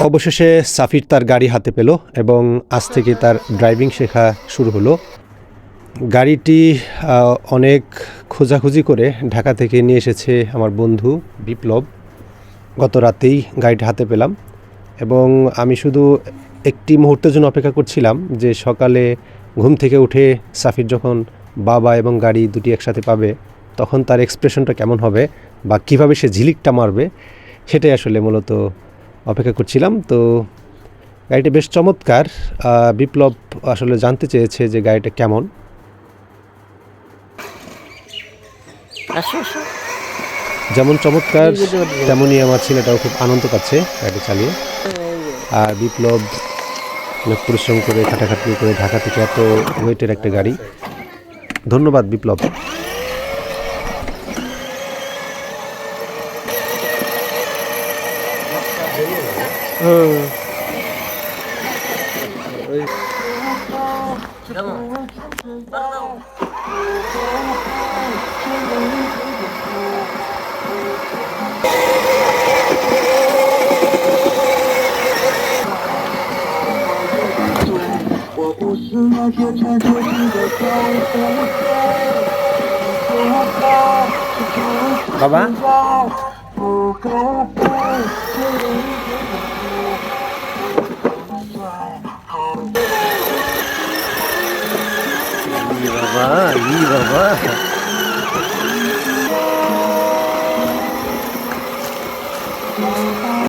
অবশেষে সাফির তার গাড়ি হাতে পেল এবং আজ থেকে তার ড্রাইভিং শেখা শুরু হলো। গাড়িটি অনেক খোঁজাখুঁজি করে ঢাকা থেকে নিয়ে এসেছে আমার বন্ধু বিপ্লব। গত রাতেই গাড়িটা হাতে পেলাম এবং আমি শুধু একটি মুহূর্তের জন্য অপেক্ষা করছিলাম যে সকালে ঘুম থেকে উঠে সাফির যখন বাবা এবং গাড়ি দুটি একসাথে পাবে, তখন তার এক্সপ্রেশনটা কেমন হবে বা কীভাবে সে ঝিলিকটা মারবে, সেটাই আসলে মূলত অপেক্ষা করছিলাম। তো গাড়িটা বেশ চমৎকার। বিপ্লব আসলে জানতে চেয়েছে যে গাড়িটা কেমন। যেমন চমৎকার তেমনই আমার ছেলেটাও খুব আনন্দ পাচ্ছে গাড়ি চালিয়ে। আর বিপ্লব অনেক পরিশ্রম করে খাটাখাটি করে ঢাকা থেকে এত ওয়েটের একটা গাড়ি। ধন্যবাদ বিপ্লব। 我不是那些穿着，老板。Ih, babá, ih, babá.